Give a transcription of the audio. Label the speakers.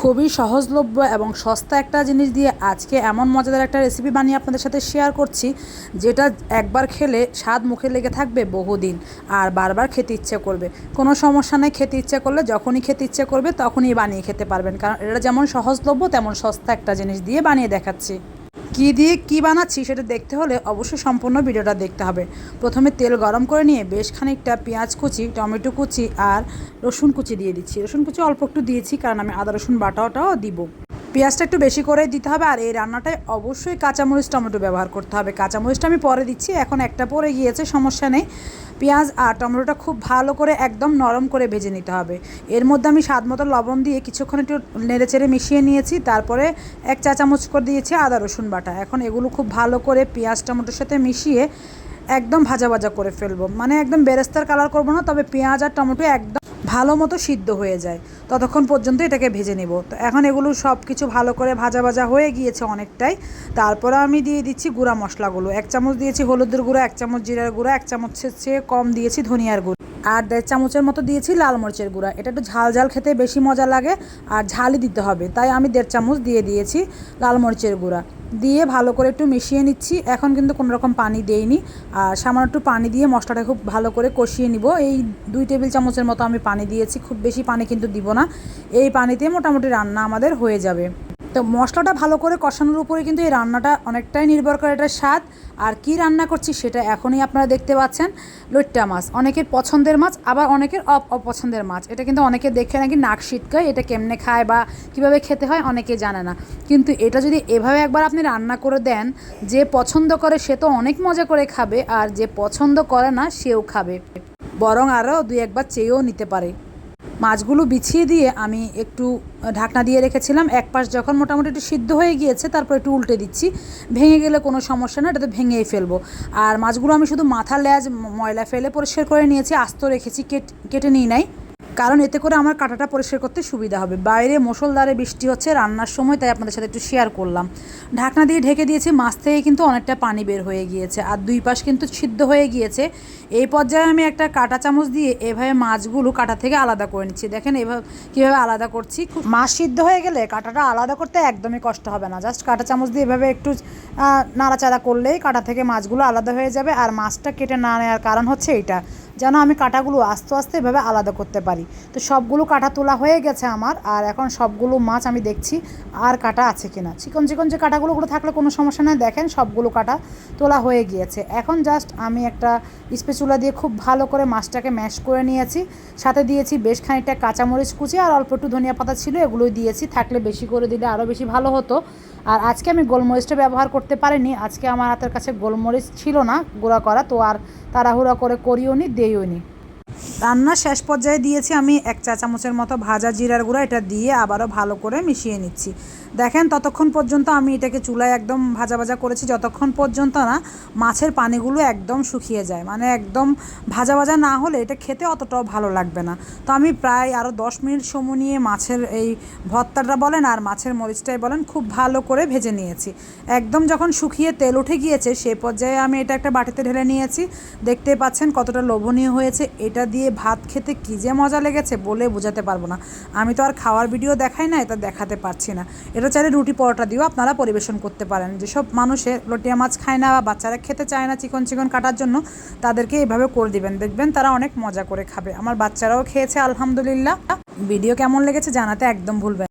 Speaker 1: খুবই সহজলভ্য এবং সস্তা একটা জিনিস দিয়ে আজকে এমন মজাদার একটা রেসিপি বানিয়ে আপনাদের সাথে শেয়ার করছি, যেটা একবার খেলে স্বাদ মুখে লেগে থাকবে বহুদিন আর বারবার খেতে ইচ্ছে করবে। কোনো সমস্যা নেই, খেতে ইচ্ছে করলে যখনই খেতে ইচ্ছে করবে তখনই বানিয়ে খেতে পারবেন। কারণ এটা যেমন সহজলভ্য, তেমন সস্তা একটা জিনিস দিয়ে বানিয়ে দেখাচ্ছি। কী দিয়ে কি বানাচ্ছি সেটা দেখতে হলে অবশ্যই সম্পূর্ণ ভিডিওটা দেখতে হবে। প্রথমে তেল গরম করে নিয়ে বেশ খানিকটা পেঁয়াজ কুচি, টমেটো কুচি আর রসুন কুচি দিয়ে দিচ্ছি। রসুন কুচি অল্প একটু দিয়েছি কারণ আমি আদা রসুন বাটাটাও দিব। পেঁয়াজটা একটু বেশি করে দিতে হবে আর এই রান্নাটায় অবশ্যই কাঁচামরিচ, টমেটো ব্যবহার করতে হবে। কাঁচামরিচটা আমি পরে দিচ্ছি, এখন একটা পরে গিয়েছে, সমস্যা নেই। পেঁয়াজ আর টমেটোটা খুব ভালো করে একদম নরম করে ভেজে নিতে হবে। এর মধ্যে আমি স্বাদ মতো লবণ দিয়ে কিছুক্ষণ একটু নেড়ে চেড়ে মিশিয়ে নিয়েছি, তারপরে এক চা চামচ করে দিয়েছি আদা, রসুন বাটা। এখন এগুলো খুব ভালো করে পেঁয়াজ, টমেটোর সাথে মিশিয়ে একদম ভাজা ভাজা করে ফেলব। মানে একদম বেরেস্তার কালার করব না, তবে পেঁয়াজ আর টমেটো একদম ভালো মতো সিদ্ধ হয়ে যায়। ততক্ষণ পর্যন্ত এটাকে ভেজে নেব। তো এখন এগুলো সব কিছু ভালো করে ভাজা ভাজা হয়ে গিয়েছে অনেকটাই। তারপরে আমি দিয়ে দিচ্ছি গুঁড়া মশলাগুলো। এক চামচ দিয়েছি হলুদের গুঁড়ো, এক চামচ জিরার গুঁড়ো, এক চামচের চেয়ে কম দিয়েছি ধনিয়ার গুঁড়ো। আর দেড় চামচের মতো দিয়েছি লাল মরিচের গুঁড়া। এটা একটু ঝাল ঝাল খেতে বেশি মজা লাগে আর ঝালই দিতে হবে। তাই আমি দেড় চামচ দিয়ে দিয়েছি লাল মরিচের গুঁড়া। দিয়ে ভালো করে একটু মিশিয়ে নিচ্ছি। এখন কিন্তু কোনো রকম পানি দেইনি। আর সামান্য একটু পানি দিয়ে মশলাটা খুব ভালো করে কষিয়ে নিব। এই দুই টেবিল চামচের মতো আমি পানি দিয়েছি। খুব বেশি পানি কিন্তু দিব না। এই পানিতে মোটামুটি রান্না আমাদের হয়ে যাবে। তো মশলাটা ভালো করে কষানোর উপরে কিন্তু এই রান্নাটা অনেকটাই নির্ভর করে এটার স্বাদ। আর কি রান্না করছি সেটা এখনই আপনারা দেখতে পাচ্ছেন। লইট্টা মাছ, অনেকের পছন্দের মাছ, আবার অনেকের অপ অপছন্দের মাছ। এটা কিন্তু অনেকে দেখে নাকি নাক শীতকায় এটা কেমনে খায় বা কীভাবে খেতে হয় অনেকে জানে না। কিন্তু এটা যদি এভাবে একবার আপনি রান্না করে দেন, যে পছন্দ করে সে তো অনেক মজা করে খাবে, আর যে পছন্দ করে না সেও খাবে। বরং আরও দুই একবার চেয়েও নিতে পারে। মাছগুলো বিছিয়ে দিয়ে আমি একটু ঢাকনা দিয়ে রেখেছিলাম। এক পাশ যখন মোটামুটি একটু সিদ্ধ হয়ে গিয়েছে, তারপর একটু উল্টে দিচ্ছি। ভেঙে গেলে কোনো সমস্যা না, এটাতে ভেঙেই ফেলব। আর মাছগুলো আমি শুধু মাথা ল্যাজ ময়লা ফেলে পরিষ্কার করে নিয়েছি, আস্ত রেখেছি কেটে নিই নাই। কারণ এতে করে আমার কাঁটাটা পরিষ্কার করতে সুবিধা হবে। বাইরে মুসলধারে বৃষ্টি হচ্ছে, রান্নার সময় তাই আপনাদের সাথে একটু শেয়ার করলাম। ঢাকনা দিয়ে ঢেকে দিয়েছি, মাছ থেকে কিন্তু অনেকটা পানি বের হয়ে গিয়েছে আর দুই পাশ কিন্তু সিদ্ধ হয়ে গিয়েছে। এই পর্যায়ে আমি একটা কাঁটা চামচ দিয়ে এভাবে মাছগুলো কাঁটা থেকে আলাদা করে নিচ্ছি। দেখেন এভাবে কীভাবে আলাদা করছি। মাছ সিদ্ধ হয়ে গেলে কাঁটাটা আলাদা করতে একদমই কষ্ট হবে না। জাস্ট কাঁটা চামচ দিয়ে এভাবে একটু নাড়াচাড়া করলেই কাঁটা থেকে মাছগুলো আলাদা হয়ে যাবে। আর মাছটা কেটে না নেওয়ার কারণ হচ্ছে এইটা। যেন আমি কাঁটাগুলো আস্তে আস্তে এভাবে আলাদা করতে পারি। তো সবগুলো কাঁটা তোলা হয়ে গেছে আমার, আর এখন সবগুলো মাছ আমি দেখছি আর কাটা আছে কিনা। চিকন চিকন যে কাঁটাগুলো ওগুলো থাকলে কোনো সমস্যা নেই, দেখেন সবগুলো কাটা তোলা হয়ে গিয়েছে। এখন জাস্ট আমি একটা স্পেচুলা দিয়ে খুব ভালো করে মাছটাকে ম্যাশ করে নিয়েছি। সাথে দিয়েছি বেশ খানিকটা কাঁচামরিচ কুচি আর অল্প একটু ধনিয়া পাতা ছিল, এগুলোই দিয়েছি। থাকলে বেশি করে দিলে আরও বেশি ভালো হতো। আর আজকে আমি গোলমরিচটা ব্যবহার করতে পারিনি, আজকে আমার হাতের কাছে গোলমরিচ ছিল না, গুঁড়া করা, তো আর তাড়াহুড়া করে করিও নি উনি রান্নার শেষ পর্যায়ে দিয়েছি আমি এক চা চামচের মতো ভাজা জিরার গুঁড়া, এটা দিয়ে আবারও ভালো করে মিশিয়ে নিচ্ছি। দেখেন, ততক্ষণ পর্যন্ত আমি এটাকে চুলায় একদম ভাজা ভাজা করেছি, যতক্ষণ পর্যন্ত না মাছের পানিগুলো একদম শুকিয়ে যায়। মানে একদম ভাজা ভাজা না হলে এটা খেতে অতটাও ভালো লাগবে না। তো আমি প্রায় আরও দশ মিনিট সময় নিয়ে মাছের এই ভর্তাটা বলেন আর মাছের মরিচটাই বলেন খুব ভালো করে ভেজে নিয়েছি। একদম যখন শুকিয়ে তেল উঠে গিয়েছে সেই পর্যায়ে আমি এটা একটা বাটিতে ঢেলে নিয়েছি। দেখতে পাচ্ছেন কতটা লোভনীয় হয়েছে। এটা দিয়ে ভাত খেতে কী যে মজা লেগেছে বলে বোঝাতে পারব না। আমি তো আর খাওয়ার ভিডিও দেখাই না এটা দেখাতে পারছি না। এটা চাইলে রুটি পরোটা দিয়েও আপনারা পরিবেশন করতে পারেন। যেসব মানুষের লটিয়া মাছ খায় না বা বাচ্চারা খেতে চায় না চিকন চিকন কাটার জন্য, তাদেরকে এভাবে করে দিবেন। দেখবেন তারা অনেক মজা করে খাবে। আমার বাচ্চারাও খেয়েছে, আলহামদুলিল্লাহ। ভিডিও কেমন লেগেছে জানাতে একদম ভুলবেন